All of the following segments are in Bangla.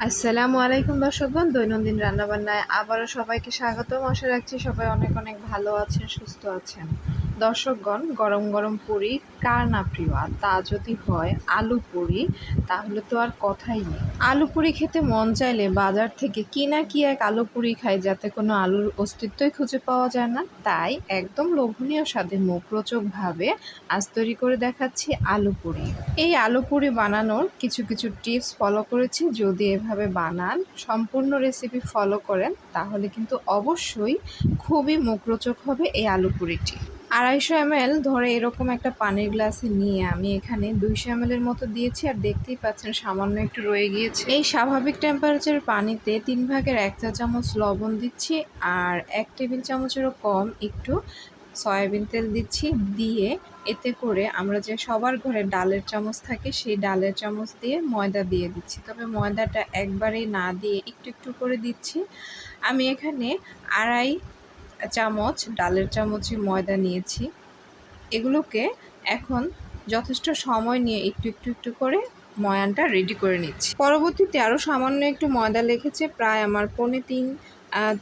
আসসালামু আলাইকুম দর্শক বোন দৈনন্দিন রান্নাবান্নায় আবারও সবাইকে স্বাগত আশা রাখছি সবাই অনেক অনেক ভালো আছেন, সুস্থ আছেন। দর্শকগণ, গরম গরম পুরি, কার না প্রিয়? আর তা যদি হয়, আলু পুরি, তাহলে তো আর কথাই নেই। আলু পুরি খেতে মন চাইলে বাজার থেকে কি না কি এক আলু পুরি খাই, যাতে কোনো আলুর অস্তিত্বই খুঁজে পাওয়া যায় না। তাই একদম লোভনীয় স্বাদে মুখরোচকভাবে আজ তৈরি করে দেখাচ্ছি আলু পুরি। এই আলু পুরি বানানোর কিছু কিছু টিপস ফলো করেছি। যদি এভাবে বানান, সম্পূর্ণ রেসিপি ফলো করেন, তাহলে কিন্তু অবশ্যই খুবই মুখরোচক হবে এই আলু পুরিটি। আড়াইশো এমএল ধরে এরকম একটা পানির গ্লাসে নিয়ে আমি এখানে দুইশো এমএলের মতো দিয়েছি আর দেখতেই পাচ্ছেন সামান্য একটু রয়ে গিয়েছে। এই স্বাভাবিক টেম্পারেচার পানিতে তিন ভাগের এক চা চামচ লবণ দিচ্ছি আর এক টেবিল চামচেরও কম একটু সয়াবিন তেল দিচ্ছি। দিয়ে এতে করে আমরা যে সবার ঘরে ডালের চামচ থাকে সেই ডালের চামচ দিয়ে ময়দা দিয়ে দিচ্ছি। তবে ময়দাটা একবারেই না দিয়ে একটু একটু করে দিচ্ছি। আমি এখানে আড়াই চামচ, ডালের চামচে ময়দা নিয়েছি, এগুলোকে এখন যথেষ্ট সময় নিয়ে একটু একটু একটু করে ময়ানটা রেডি করে নিচ্ছি। পরবর্তীতে আরও সামান্য একটু ময়দা লেগেছে, প্রায় আমার পনে তিন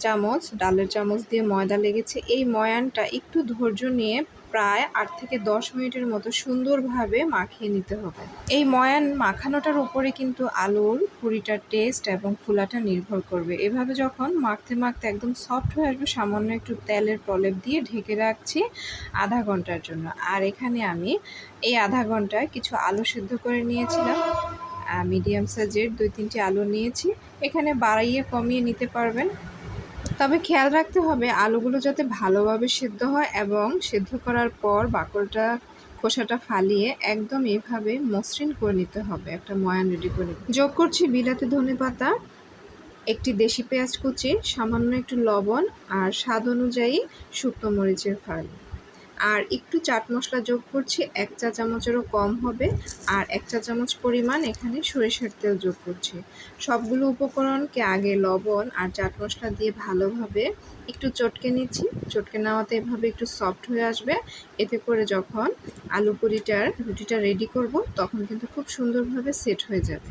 চামচ, ডালের চামচ দিয়ে ময়দা লেগেছে। এই ময়ানটা একটু ধৈর্য নিয়ে প্রায় আট থেকে দশ মিনিটের মতো সুন্দরভাবে মাখিয়ে নিতে হবে। এই ময়ান মাখানোটার উপরে কিন্তু আলুর পুরিটার টেস্ট এবং ফুলাটা নির্ভর করবে। এভাবে যখন মাখতে মাখতে একদম সফট হয়ে আসবে, সামান্য একটু তেলের প্রলেপ দিয়ে ঢেকে রাখছি আধা ঘণ্টার জন্য। আর এখানে আমি এই আধা ঘন্টায় কিছু আলু সিদ্ধ করে নিয়েছিলাম। মিডিয়াম সাইজের দুই তিনটি আলু নিয়েছি। এখানে বাড়াইয়ে কমিয়ে নিতে পারবেন। তবে খেয়াল রাখতে হবে, আলুগুলো যাতে ভালোভাবে সেদ্ধ হয় এবং সেদ্ধ করার পর বাকলটা, খোসাটা ফালিয়ে একদম এভাবে মসৃণ করে নিতে হবে, একটা ময়ান রেডি করে যোগ করছি বিলাতে ধনে পাতা, একটি দেশি পেঁয়াজ কুচি, সামান্য একটু লবণ আর স্বাদ অনুযায়ী শুকনো মরিচের ফাল। আর একটু চাট মশলা যোগ করছি, এক চা চামচেরও কম হবে। আর এক চা চামচ পরিমাণ এখানে সরিষার তেল যোগ করছি। সবগুলো উপকরণকে আগে লবণ আর চাট মশলা দিয়ে ভালোভাবে একটু চটকে নিচ্ছি। চটকে নেওয়াতে এভাবে একটু সফট হয়ে আসবে। এতে করে যখন আলু পুরিটার, রুটিটা রেডি করব, তখন কিন্তু খুব সুন্দরভাবে সেট হয়ে যাবে।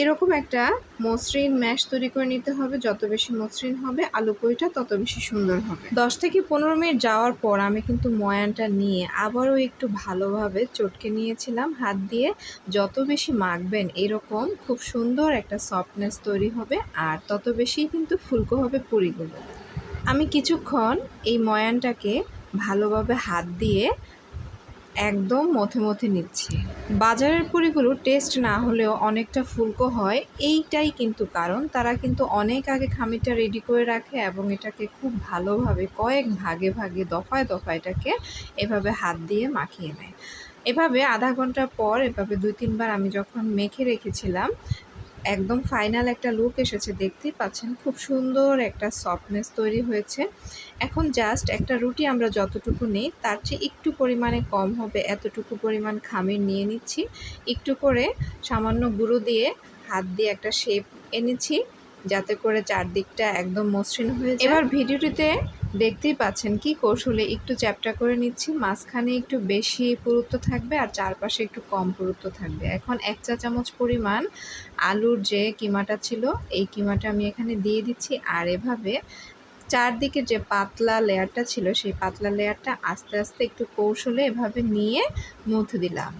এরকম একটা মসৃণ ম্যাশ তৈরি করে নিতে হবে। যত বেশি মসৃণ হবে, আলু পুরিটা তত বেশি সুন্দর হবে। দশ থেকে পনেরো মিনিট যাওয়ার পর আমি কিন্তু ময়ানটা নিয়ে আবারও একটু ভালোভাবে চটকে নিয়েছিলাম হাত দিয়ে। যত বেশি মাখবেন, এরকম খুব সুন্দর একটা সফটনেস তৈরি হবে আর তত বেশি কিন্তু ফুলকো হবে পুরিগুলো। আমি কিছুক্ষণ এই ময়ানটাকে ভালোভাবে হাত দিয়ে একদম মথে মথে নিচ্ছি। বাজারের পুরিগুলো টেস্ট না হলেও অনেকটা ফুলকো হয়, এইটাই কিন্তু কারণ। তারা কিন্তু অনেক আগে খামিটা রেডি করে রাখে এবং এটাকে খুব ভালোভাবে কয়েক ভাগে ভাগে, দফায় দফায় এটাকে এভাবে হাত দিয়ে মাখিয়ে নেয়। এভাবে আধা ঘণ্টা পর, এভাবে দুই তিনবার আমি যখন মেখে রেখেছিলাম একদম ফাইনাল একটা লুক এসেছে, দেখতেই পাচ্ছেন খুব সুন্দর একটা সফটনেস তৈরি হয়েছে। এখন জাস্ট একটা রুটি আমরা যতটুকু নেই, তার চেয়ে একটু পরিমাণে কম হবে, এতটুকু পরিমাণ খামির নিয়ে নিচ্ছি। একটু করে সামান্য গুঁড়ো দিয়ে হাত দিয়ে একটা শেপ এনেছি, যাতে করে চারদিকটা একদম মসৃণ হয়ে এবার ভিডিওটিতে দেখতেই পাচ্ছেন কি কৌশলে একটু চ্যাপটা করে নিচ্ছি। মাঝখানে একটু বেশি পুরুত্ব থাকবে আর চারপাশে একটু কম পুরুত্ব থাকবে। এখন এক চা চামচ পরিমাণ আলুর যে কিমাটা ছিল, এই কিমাটা আমি এখানে দিয়ে দিচ্ছি। আর এভাবে চারদিকে যে পাতলা লেয়ারটা ছিল, সেই পাতলা লেয়ারটা আস্তে আস্তে একটু কৌশলে এভাবে নিয়ে মুথ দিলাম।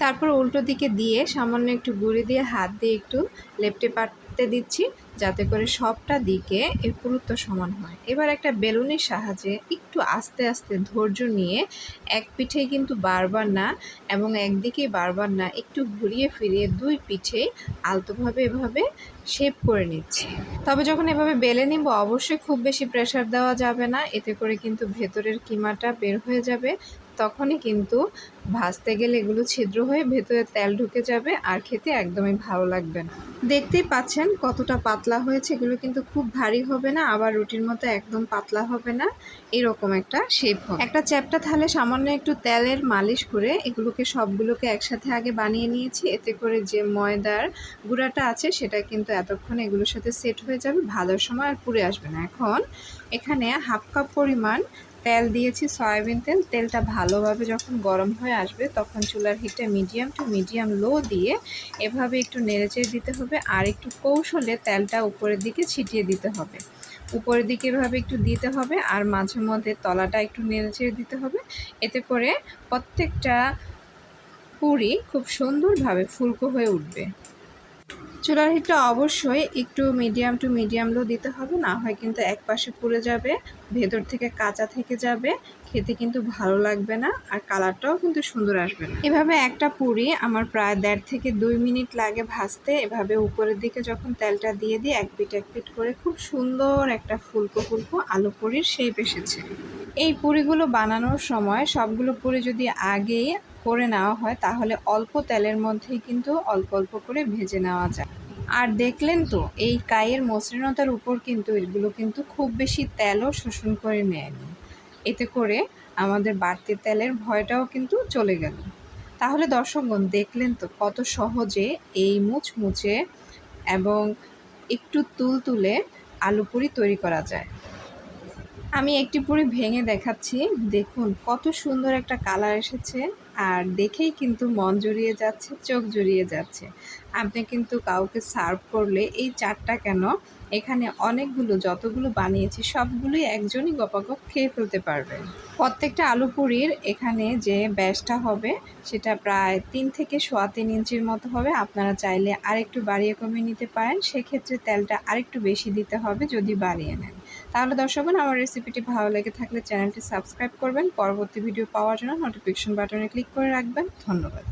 তারপর উল্টো দিকে দিয়ে সামান্য একটু গুঁড়ি দিয়ে হাত দিয়ে একটু লেপটে পাটতে দিচ্ছি, যাতে করে সবটা দিকে এর পুরুত্ব সমান হয়। এবার একটা বেলুনের সাহায্যে একটু আস্তে আস্তে ধৈর্য নিয়ে এক পিঠে কিন্তু বারবার না এবং একদিকেই বারবার না একটু ঘুরিয়ে ফিরিয়ে দুই পিঠে আলতোভাবে এভাবে শেপ করে নিচ্ছি। তবে যখন এভাবে বেলে নিব, অবশ্যই খুব বেশি প্রেশার দেওয়া যাবে না। এতে করে কিন্তু ভেতরের কিমাটা বের হয়ে যাবে। তখনই কিন্তু ভাজতে গেলে এগুলো ছিদ্র হয়ে ভেতরে তেল ঢুকে যাবে আর খেতে একদমই ভালো লাগবে না। দেখতেই পাচ্ছেন কতটা পাতলা হয়েছে, এগুলো কিন্তু খুব ভারী হবে না, আবার রুটির মতো একদম পাতলা হবে না, এরকম একটা শেপ হবে। একটা চ্যাপটা থালে সামান্য একটু তেলের মালিশ করে এগুলোকে সবগুলোকে একসাথে আগে বানিয়ে নিয়েছি, এতে করে যে ময়দার গুঁড়াটা আছে সেটা কিন্তু এতক্ষণ এগুলোর সাথে সেট হয়ে যাবে ভালোর সময় আর পুড়ে আসবে না। এখন এখানে হাফ কাপ পরিমাণ তেল দিয়েছি, সয়াবিন তেল। তেলটা ভালোভাবে যখন গরম হয়ে আসবে, তখন চুলার হিটটা মিডিয়াম টু মিডিয়াম লো দিয়ে এভাবে একটু নেড়েচেড়ে দিতে হবে আর একটু কৌশলে তেলটা উপরের দিকে ছিটিয়ে দিতে হবে। উপরের দিকে এভাবে একটু দিতে হবে আর মাঝে মধ্যে তলাটা একটু নেড়েচেড়ে দিতে হবে। এতে করে প্রত্যেকটা পুরি খুব সুন্দরভাবে ফুলকো হয়ে উঠবে। চুলার হিটটা অবশ্যই একটু মিডিয়াম টু মিডিয়াম লো দিতে হবে, না হয় কিন্তু এক পাশে পুড়ে যাবে, ভেতর থেকে কাঁচা থেকে যাবে, খেতে কিন্তু ভালো লাগবে না আর কালারটাও কিন্তু সুন্দর আসবে না। এভাবে একটা পুরি আমার প্রায় দেড় থেকে দুই মিনিট লাগে ভাজতে, এভাবে উপরের দিকে যখন তেলটা দিয়ে দিই, এক পিট এক পিট করে খুব সুন্দর একটা ফুলকো ফুলকো আলু পুরির শেপ এসেছে। এই পুরিগুলো বানানোর সময় সবগুলো পুরি যদি আগে করে নেওয়া হয়, তাহলে অল্প তেলের মধ্যেই কিন্তু অল্প অল্প করে ভেজে নেওয়া যায়। আর দেখলেন তো, এই কায়ের মসৃণতার উপর কিন্তু এগুলো কিন্তু খুব বেশি তেলও শোষণ করে নেয়নি। এতে করে আমাদের বাড়তি তেলের ভয়টাও কিন্তু চলে গেল। তাহলে দর্শকগণ, দেখলেন তো কত সহজে এই মুচমুচে এবং একটু তুল তুলে আলু পুরি তৈরি করা যায়। আমি একটি পুরি ভেঙে দেখাচ্ছি। দেখুন, কত সুন্দর একটা কালার এসেছে। আর দেখেই কিন্তু মন জড়িয়ে যাচ্ছে, চোখ জড়িয়ে যাচ্ছে। আপনি কিন্তু কাউকে সার্ভ করলে এই চারটা কেন? এখানে অনেকগুলো, যতগুলো বানিয়েছি, সবগুলোই একজনই গপাগপ খেয়ে ফেলতে পারবে। প্রত্যেকটা আলু পুরির এখানে যে ব্যাসটা হবে, সেটা প্রায় তিন থেকে সোয়া তিন ইঞ্চির মতো হবে। আপনারা চাইলে আরেকটু বাড়িয়ে কমিয়ে নিতে পারেন। সেক্ষেত্রে তেলটা আরেকটু বেশি দিতে হবে যদি বাড়িয়ে নেন। তাহলে দর্শক আমার রেসিপিটি ভালো লেগে থাকলে চ্যানেলটি সাবস্ক্রাইব করবেন। পরবর্তী ভিডিও পাওয়ার জন্য নোটিফিকেশন বাটনে ক্লিক করে রাখবেন। ধন্যবাদ।